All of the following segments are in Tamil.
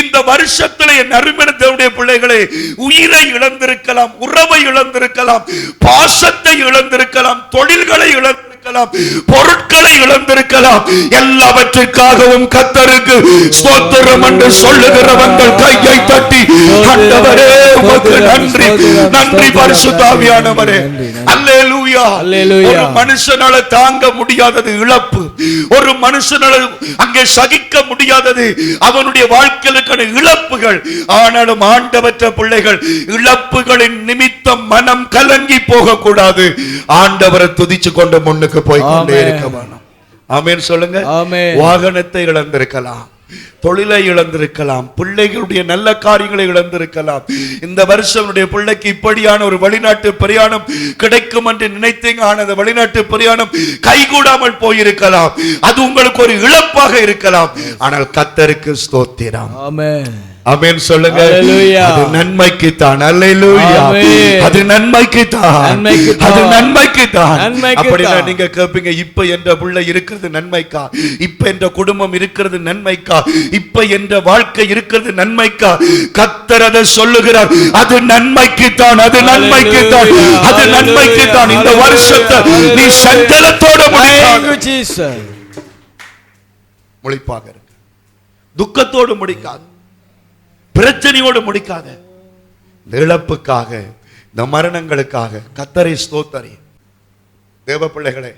இந்த வருஷத்துல என் அருமணத்தனுடைய பிள்ளைகளே உயிரை இழந்திருக்கலாம் உறவை இழந்திருக்கலாம் பாசத்தை இழந்திருக்கலாம் தொழில்களை இழந்திருக்கலாம். பொருட்களை இழந்திருக்கலாம். எல்லாவற்றிற்காகவும் கத்தருக்கு ஸ்தோத்திரம் என்று சொல்லுகிறவங்கள் கையை தட்டி ஆண்டவரே உமக்கு நன்றி. நன்றி பரிசுத்தாவியானவரே. அல்லேலூயா. அல்லேலூயா. ஒரு மனுஷனால தாங்க முடியாதது இழப்பு. ஒரு மனுஷனால அங்கே சகிக்க முடியாதது அவனுடைய வாழ்க்கையிலுக்கான இழப்புகள். ஆனாலும் ஆண்டவற்ற பிள்ளைகள் இழப்புகளின் நிமித்தம் மனம் கலங்கி போக கூடாது ஆண்டவரை துதிச்சு கொண்டு முன்னுக்கு போய் கொண்டே ஆமென். இருக்க வேணும். ஆமென் சொல்லுங்க. வாகனத்தை இழந்திருக்கலாம். தொழிலை இழந்திருக்கலாம். பிள்ளைகளுடைய நல்ல காரியங்களை இழந்திருக்கலாம். இந்த வருஷம் பிள்ளைக்கு இப்படியான ஒரு வெளிநாட்டு பிரயாணம் கிடைக்கும் என்று நினைத்தீங்க ஆன அந்த வெளிநாட்டு பிரயாணம் கைகூடாமல் போயிருக்கலாம். அது உங்களுக்கு ஒரு இழப்பாக இருக்கலாம். ஆனால் கத்தருக்கு ஸ்தோத்திரம். ஆமென். ஆமென் சொல்லுங்க. அது நன்மைக்கு தான் அல்லேலூயா. அது நன்மைக்கு தான். அது நன்மைக்கு தான் தான். நீங்க கேட்பீங்க இப்ப என்ற புள்ள இருக்கிறது நன்மைக்கா இப்ப என்ற குடும்பம் இருக்கிறது நன்மைக்கா இப்ப என்ற வாழ்க்கை இருக்கிறது நன்மைக்கா கத்தரத சொல்லுகிறார் அது நன்மைக்கு தான் அது நன்மைக்கு தான். அது நன்மைக்கு தான் இந்த. வருஷத்தை நீ. சஞ்சலத்தோட. முழிப்பாக இருக்கு துக்கத்தோடு முடிக்காது பிரச்சனையோடு முடிக்காத. இந்த இழப்புக்காக இந்த மரணங்களுக்காக கத்தரை ஸ்தோத்தரி. தேவ பிள்ளைகளே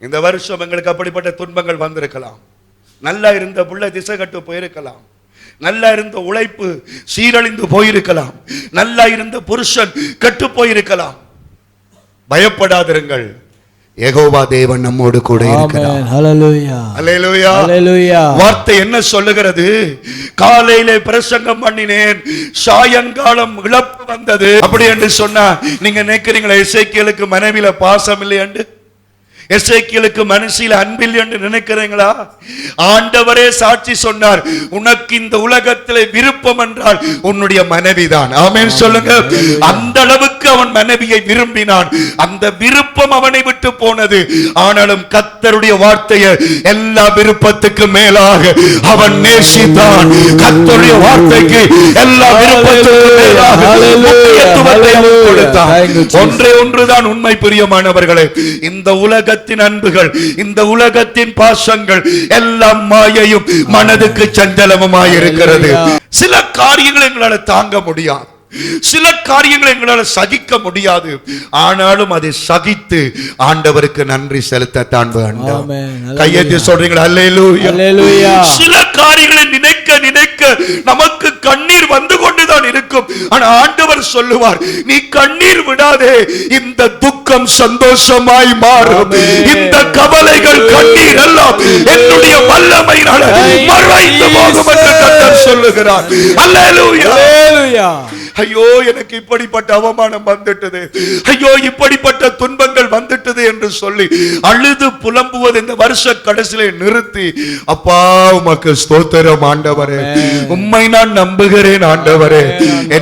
இந்த வருஷம் எங்களுக்கு அப்படிப்பட்ட துன்பங்கள் வந்திருக்கலாம். நல்லா இருந்த புள்ள திசை கட்டு போயிருக்கலாம். நல்லா இருந்த உழைப்பு சீரழிந்து போயிருக்கலாம். நல்லா இருந்த புருஷன் கெட்டு போயிருக்கலாம். பயப்படாதிருங்கள். யெகோவா தேவன் நம்மோடு கூட இருக்கிறார். வார்த்தை என்ன சொல்லுகிறது? காலையிலே பிரசங்கம் பண்ணினேன் சாயங்காலம் இழப்பு வந்தது. அப்படி என்று சொன்னா நீங்க நினைக்கிறீங்களா எசேக்கியலுக்கு மனைவியில பாசம் இல்லை என்று? எசேக்கியலுக்கு மனசில் அன்பில் என்று நினைக்கிறீங்களா? ஆண்டவரே சாட்சி சொன்னார் உனக்கு இந்த உலகத்திலே விருப்பம் என்றால் உன்னுடைய மனைவிதான். ஆமென் சொல்லுங்க. அந்த அளவுக்கு அவன் மனைவியை விரும்பினான். அந்த விருப்பம் அவனை விட்டு போனது. ஆனாலும் கத்தருடைய வார்த்தையை எல்லா விருப்பத்துக்கு மேலாக அவன் நேசித்தான். கத்தருடைய வார்த்தைக்கு எல்லா விருப்பத்துக்கு மேலாக. கொடுத்தான். ஒன்றே ஒன்றுதான் உண்மை பிரியமானவர்களே. இந்த உலகத்தின் அன்புகள் இந்த உலகத்தின் பாசங்கள் எல்லாம் மாயையும் மனதுக்கு சஞ்சலமுமாய் இருக்கிறது Hallelujah. சில காரியங்களை எங்களால தாங்க முடியாது. சில காரியங்களை எங்களால சகிக்க முடியாது. ஆனாலும் அதை சகித்து ஆண்டவருக்கு நன்றி செலுத்தத்தான் வேண்டும். கையெழுத்தி சொல்றீங்களா? அல்லேலூயா. சில காரியங்களை நினைக்க நினைக்க நமக்கு கண்ணீர் ஆனா ஆண்டவர் சொல்லுவார் நீ கண்ணீர் விடாதே இந்த துக்கம் சந்தோஷமாய் மாறும். இந்த கவலைகள் கண்ணீர் எல்லாம் என்னுடைய வல்லமையினால மறைந்து போகும் என்று சொல்லுகிறார். அல்லேலூயா. ஐயோ எனக்கு இப்படிப்பட்ட அவமானம் வந்துட்டது. ஐயோ இப்படிப்பட்ட துன்பங்கள் வந்துட்டது என்று சொல்லி அழுது புலம்புவது இந்த வருஷ கடைசியிலே நிறுத்தி அப்பா உமக்கு ஸ்தோத்திரம் ஆண்டவரே. உம்மை நான் நம்புகிறேன் ஆண்டவரே.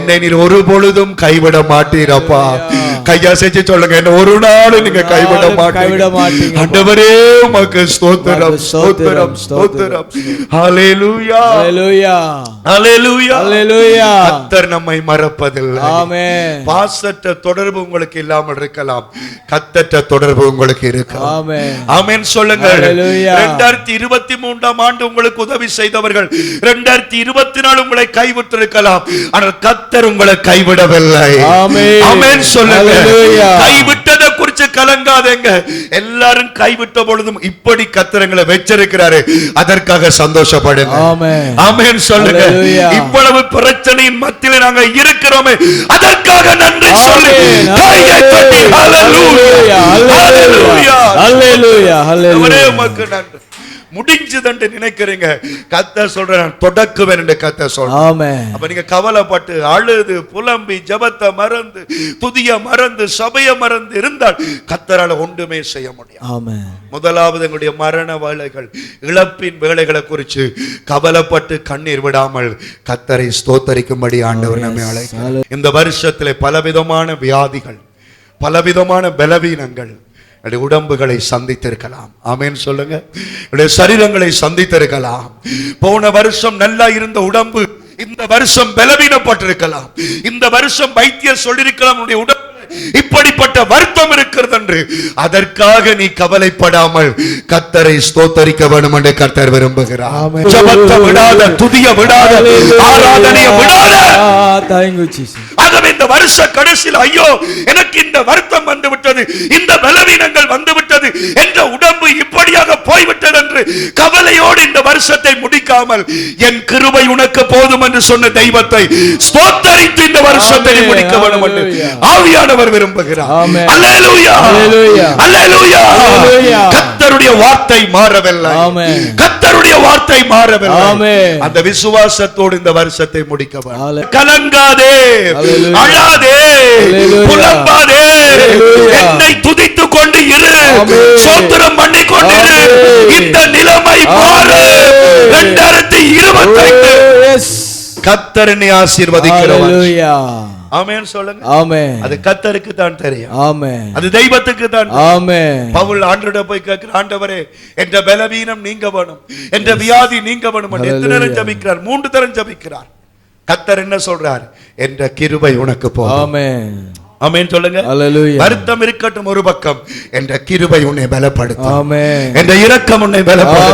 என்னை நீர் ஒரு பொழுதும் கைவிட மாட்டீர் அப்பா கையா செஞ்சு சொல்லுங்க என்ன ஒரு நாள் நீங்க கைவிட மாட்டீங்க. ஆண்டவரே உமக்கு ஸ்தோத்திரம் ஸ்தோத்திரம் ஸ்தோத்திரம், ஹalleluya Hallelujah. ஹalleluya Hallelujah. கர்த்தர் நம்மை மறப்பதில்லை Amen. பாசற்ற தொடர்பு உங்களுக்கு இல்லாமல் இருக்கலாம் கத்தற்ற தொடர்பு உங்களுக்கு இருக்கலாம் Amen. ஆமென் சொல்லுங்கள் Hallelujah. ரெண்டாயிரத்தி இருபத்தி மூன்றாம் ஆண்டு உங்களுக்கு உதவி செய்தவர்கள் ரெண்டாயிரத்தி இருபத்தி நாலு உங்களை கைவிட்டிருக்கலாம் ஆனால் கத்தர் உங்களை கைவிடவில்லை. ஆமென் சொல்லுங்க. கைவிட்டதை குறித்து கலங்காதேங்க. எல்லாரும் கைவிட்ட பொழுதும் இப்படி கத்திரங்களை வச்சிருக்கிறாரு. அதற்காக சந்தோஷப்படுங்க. ஆமென் சொல்லுங்க. இவ்வளவு பிரச்சனையின் மத்தியில நாங்க இருக்கிறோமே. அதற்காக நன்றி சொல்லி. கையை தட்டி. ஹalleluya. உமக்கு நன்றி. முடிஞ்சதுன்னு நினைக்கிறீங்க. கத்த சொல்றேன் நான் தொடக்குவேன் என்று கத்த சொல்றேன். அப்ப நீங்க கவலைப்பட்டு அழுது புலம்பி ஜபத்தை மறந்து துதிய மறந்து சபைய மறந்து இருந்தால் கத்தரால ஒன்றுமே செய்ய முடியும். முதலாவது எங்களுடைய மரண வேலைகள் இழப்பின் வேலைகளை குறித்து கவலைப்பட்டு கண்ணீர் விடாமல் கத்தரை ஸ்தோத்தரிக்கும்படி ஆண்டவர் நம்மை அழைக்கிறார். இந்த வருஷத்திலே பலவிதமான வியாதிகள் பலவிதமான பலவீனங்கள் என்னுடைய உடம்புகளை சந்தித்திருக்கலாம். ஆமென் சொல்லுங்க. என்னுடைய சரீரங்களை சந்தித்திருக்கலாம். போன வருஷம் நல்லா இருந்த உடம்பு இந்த வருஷம் பலவீனப்பட்டிருக்கலாம். இந்த வருஷம் வைத்தியர் சொல்லியிருக்கலாம் உடம்பு இப்படிப்பட்ட வருத்தம் இருக்கிறது என்று அதற்காக நீ கவலைப்படாமல் கத்தரை ஸ்தோத்தரிக்க வேண்டும் என்று கர்த்தர் விரும்புகிறார் ஆமென். ஜபத்தை விடாத துதிய விடாத ஆராதனைய விடாத தேங்க் யூ ஜீசஸ் ஆகவே இந்த வருஷ கடைசியில் ஐயோ எனக்கு இந்த வருத்தம் வந்து விட்டது இந்த பலவீனங்கள் வந்து விட்டது என்ற உடம்பு இப்படியாக போய்விட்டது என்று கவலையோடு இந்த வருஷத்தை முடிக்காமல் என் கிருபை உனக்கு போதும் என்று சொன்ன தெய்வத்தை ஸ்தோத்தரித்து இந்த வருஷத்தை. முடிக்க வேண்டும் என்று Hallelujah. ஆவியானவர் விரும்புகிறார். வார்த்தை மாறவில்லை. ஆமென். கர்த்தருடைய வார்த்தை மாறவில்லை. அந்த விசுவாசத்தோடு இந்த வருஷத்தை முடிக்க கலங்காதே. அழாதே. புலம்பாதே. என்னை துதித்துக் கொண்டு இரு. சோத்திரம் பண்ணி Amen. இந்த நிலைமை மாறு. இரண்டாயிரத்தி இருபத்தைந்து. எஸ் கத்தரனை ஹalleluya ஆமென் சொல்லுங்க. ஆமென். அது கத்தருக்கு தான் தெரியும். ஆமென். அது தெய்வத்துக்கு தான் ஆமென். பவுல் ஆண்டோட போய் கேட்கிற ஆண்டவரே என்ற பலவீனம் நீங்க வேணும். என்ற வியாதி நீங்க வேணும். எத்தனை நேரம் Hallelujah. ஜபிக்கிறார்? மூன்று தரம் ஜபிக்கிறார். கத்தர் என்ன சொல்றார்? என்ற கிருபை உனக்கு போதும். ஆமென். ஆமென் சொல்லுங்க. வருத்தம் இருக்கட்டும் ஒரு பக்கம். என்ற கிருபை உன்னை பலப்படுத்தும். ஆமென். என்ற இரக்கம் உன்னை பலப்படுத்தும்.